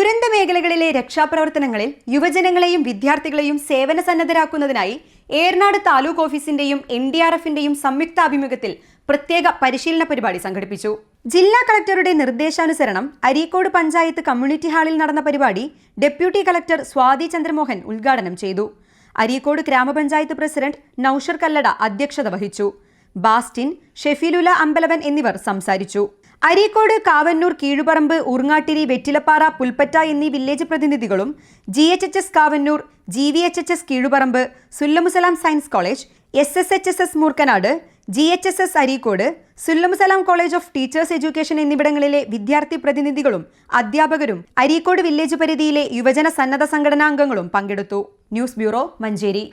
ദുരന്ത മേഖലകളിലെ രക്ഷാപ്രവർത്തനങ്ങളിൽ യുവജനങ്ങളെയും വിദ്യാർത്ഥികളെയും സേവന സന്നദ്ധരാക്കുന്നതിനായി ഏർനാട് താലൂക്ക് ഓഫീസിന്റെയും എൻ ഡി ആർ എഫിന്റെയും സംയുക്താഭിമുഖ്യത്തിൽ പ്രത്യേക പരിശീലന പരിപാടി സംഘടിപ്പിച്ചു. ജില്ലാ കളക്ടറുടെ നിർദ്ദേശാനുസരണം അരീക്കോട് പഞ്ചായത്ത് കമ്മ്യൂണിറ്റി ഹാളിൽ നടന്ന പരിപാടി ഡെപ്യൂട്ടി കളക്ടർ സ്വാതി ചന്ദ്രമോഹൻ ഉദ്ഘാടനം ചെയ്തു. അരീക്കോട് ഗ്രാമപഞ്ചായത്ത് പ്രസിഡന്റ് നൌഷർ കല്ലട അധ്യക്ഷത വഹിച്ചു. ബാസ്റ്റിൻ ഷെഫീലുല അമ്പലവൻ എന്നിവർ സംസാരിച്ചു. അരീക്കോട് കാവന്നൂർ കീഴുപറമ്പ് ഊർങ്ങാട്ടിരി വെറ്റിലപ്പാറ പുൽപ്പറ്റ എന്നീ വില്ലേജ് പ്രതിനിധികളും G H H S Kavanoor G V H H S Keezhuparamba Sullamussalam science college S S H S S Moorkanad G H S S Areekode Sullamussalam college of teachers education എന്നിവിടങ്ങളിലെ വിദ്യാർത്ഥി പ്രതിനിധികളും അധ്യാപകരും Areekode village പരിധിയിലെ യുവജന സന്നദ്ധ സംഘടനാംഗങ്ങളും പങ്കെടുത്തു. News bureau Manjeri.